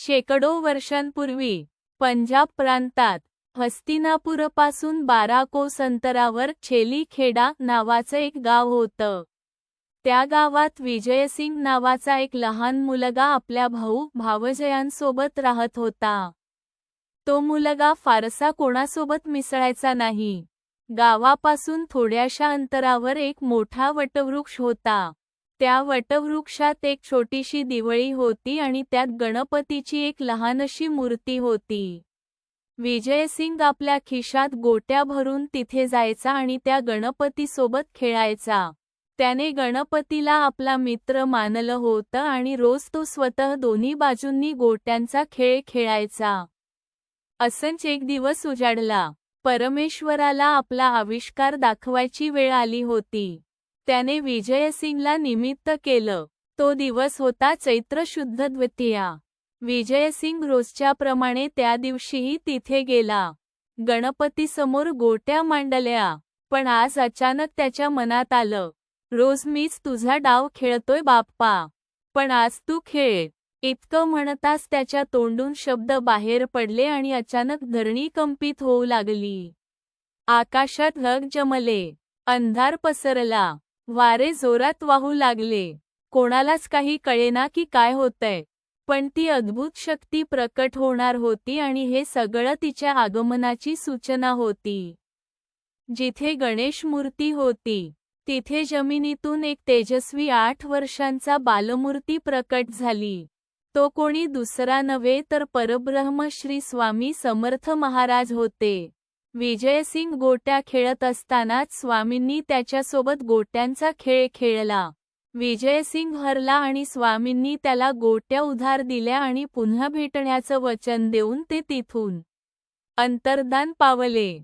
शेकडो वर्षांपूर्वी पंजाब प्रांतात हस्तिनापूरपासून बारा कोस अंतरावर छेलीखेडा नावाचं एक गाव होतं. त्या गावात विजयसिंग नावाचा एक लहान मुलगा आपल्या भाऊ भावजयांसोबत राहत होता. तो मुलगा फारसा कोणासोबत मिसळायचा नाही. गावापासून थोड्याशा अंतरावर एक मोठा वटवृक्ष होता. त्या वटवृक्षात एक छोटीशी दिवळी होती आणि त्यात गणपतीची एक लहानशी मूर्ती होती. विजयसिंग आपल्या खिशात गोट्या भरून तिथे जायचा आणि त्या गणपतीसोबत खेळायचा. त्याने गणपतीला आपला मित्र मानलं होतं आणि रोज तो स्वतः दोन्ही बाजूंनी गोट्यांचा खेळ खेळायचा. असंच एक दिवस उजाडला. परमेश्वराला आपला आविष्कार दाखवायची वेळ आली होती. त्याने विजयसिंगला निमित्त केलं. तो दिवस होता चैत्र शुद्ध द्वितीया. विजयसिंग रोजच्याप्रमाणे त्या दिवशीही तिथे गेला. गणपतीसमोर गोट्या मांडल्या पण आज अचानक त्याच्या मनात आलं रोज मीच तुझा डाव खेळतोय बाप्पा पण आज तू खेळ. इतकं म्हणताच त्याच्या तोंडून शब्द बाहेर पडले आणि अचानक धरणी कंपित होऊ लागली. आकाशात ढग जमले अंधार पसरला. वारे जोरात वाहू लागले. कोणालाच काही कळेना की काय होतंय. पण ती अद्भुत शक्ती प्रकट होणार होती आणि हे सगळं तिच्या आगमनाची सूचना होती. जिथे गणेश मूर्ती होती तिथे जमिनीतून एक तेजस्वी आठ वर्षांचा बालमूर्ती प्रकट झाली. तो कोणी दुसरा नव्हे तर परब्रह्म श्री स्वामी समर्थ महाराज होते. विजयसिंग गोट्या खेळत असतानाच स्वामींनी त्याच्यासोबत गोट्यांचा खेळ खेळला. विजयसिंग हरला आणि स्वामींनी त्याला गोट्या उधार दिल्या आणि पुन्हा भेटण्याचं वचन देऊन ते तिथून अंतर्दान पावले.